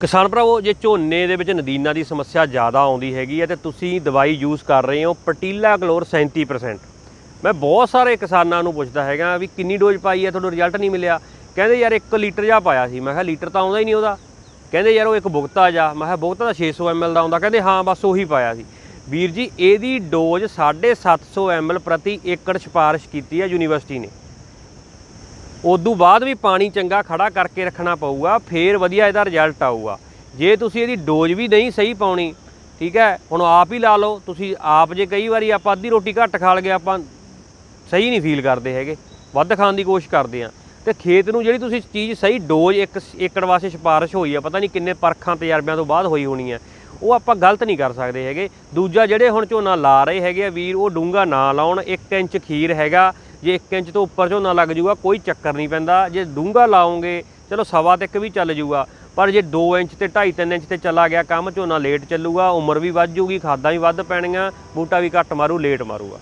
ਕਿਸਾਨ ਭਰਾਵੋ, ਜੇ ਝੋਨੇ ਦੇ ਵਿੱਚ ਨਦੀਨਾ ਦੀ ਸਮੱਸਿਆ ਜ਼ਿਆਦਾ ਆਉਂਦੀ ਹੈਗੀ ਹੈ ਤੇ ਤੁਸੀਂ ਦਵਾਈ ਯੂਜ਼ ਕਰ ਰਹੇ ਹੋ ਪਟੀਲਾ ਕਲੋਰ 37% ਮੈਂ ਬਹੁਤ ਸਾਰੇ ਕਿਸਾਨਾਂ ਨੂੰ ਪੁੱਛਦਾ ਹੈਗਾ ਵੀ ਕਿੰਨੀ ਡੋਜ਼ ਪਾਈ ਹੈ, ਤੁਹਾਨੂੰ ਰਿਜ਼ਲਟ ਨਹੀਂ ਮਿਲਿਆ। ਕਹਿੰਦੇ ਯਾਰ 1 ਲੀਟਰ ਜਾਂ ਪਾਇਆ ਸੀ। ਮੈਂ ਕਿਹਾ ਲੀਟਰ ਤਾਂ ਆਉਂਦਾ ਹੀ ਨਹੀਂ ਉਹਦਾ। ਕਹਿੰਦੇ ਯਾਰ ਉਹ ਇੱਕ ਬੁਗਤਾ ਜਾ। ਮੈਂ ਕਿਹਾ ਬੁਗਤਾ ਤਾਂ 600 ml ਦਾ ਆਉਂਦਾ। ਕਹਿੰਦੇ ਹਾਂ, ਬਸ ਉਹੀ ਪਾਇਆ ਸੀ। ਵੀਰ ਜੀ, ਇਹਦੀ ਡੋਜ਼ 750 ml ਪ੍ਰਤੀ ਏਕੜ ਸਿਫਾਰਿਸ਼ ਕੀਤੀ ਹੈ ਯੂਨੀਵਰਸਿਟੀ ਨੇ। ਉਦੋਂ ਬਾਅਦ ਵੀ ਪਾਣੀ ਚੰਗਾ ਖੜਾ ਕਰਕੇ ਰੱਖਣਾ ਪਊਗਾ, ਫੇਰ ਵਧੀਆ ਇਹਦਾ ਰਿਜ਼ਲਟ ਆਊਗਾ। ਜੇ ਤੁਸੀਂ ਇਹਦੀ ਡੋਜ਼ ਵੀ ਨਹੀਂ ਸਹੀ ਪਾਉਣੀ, ਠੀਕ ਹੈ, ਹੁਣ ਆਪ ਹੀ ਲਾ ਲਓ, ਤੁਸੀਂ ਆਪ ਜੇ ਕਈ ਵਾਰੀ ਆਪਾਂ ਅੱਧੀ ਰੋਟੀ ਘੱਟ ਖਾ ਲਗੇ, ਆਪਾਂ ਸਹੀ ਨਹੀਂ ਫੀਲ ਕਰਦੇ ਹੈਗੇ, ਵੱਧ ਖਾਣ ਦੀ ਕੋਸ਼ਿਸ਼ ਕਰਦੇ ਆ ਤੇ ਖੇਤ ਨੂੰ ਜਿਹੜੀ ਤੁਸੀਂ ਚੀਜ਼ ਸਹੀ ਡੋਜ਼ ਇੱਕ ਏਕੜ ਵਾਸਤੇ ਸਿਫਾਰਿਸ਼ ਹੋਈ ਆ, ਪਤਾ ਨਹੀਂ ਕਿੰਨੇ ਪਰਖਾਂ ਤਜਰਬਿਆਂ ਤੋਂ ਬਾਅਦ ਹੋਈ ਹੋਣੀ ਹੈ ਉਹ ਆਪਾਂ ਗਲਤ ਨਹੀਂ ਕਰ ਸਕਦੇ ਹੈਗੇ। ਦੂਜਾ ਜਿਹੜੇ ਹੁਣ ਝੋਨਾ ਲਾ ਰਹੇ ਹੈਗੇ ਆ ਵੀਰ, ਉਹ ਡੂੰਗਾ ਨਾ ਲਾਉਣ। 1 ਇੰਚ ਖੀਰ ਹੈਗਾ, ਜੇ 1 ਇੰਚ ਤੋਂ ਉੱਪਰ ਝੋਨਾ ਲੱਗ ਜੂਗਾ ਕੋਈ ਚੱਕਰ ਨਹੀਂ ਪੈਂਦਾ। ਜੇ ਡੂੰਗਾ ਲਾਉਂਗੇ ਚਲੋ ਸਵਾ ਤੱਕ ਵੀ ਚੱਲ ਜੂਗਾ ਪਰ ਜੇ 2 ਇੰਚ ਤੇ 2.5 3 ਇੰਚ ਤੇ ਚਲਾ ਗਿਆ ਕੰਮ, ਝੋਨਾ ਲੇਟ ਚੱਲੂਗਾ, ਉਮਰ ਵੀ ਵੱਧ ਜੂਗੀ ਖਾਦਾਂ ਵੀ ਵੱਧ ਪੈਣੀਆਂ, ਬੂਟਾ ਵੀ ਘੱਟ ਮਾਰੂ, ਲੇਟ ਮਾਰੂਗਾ।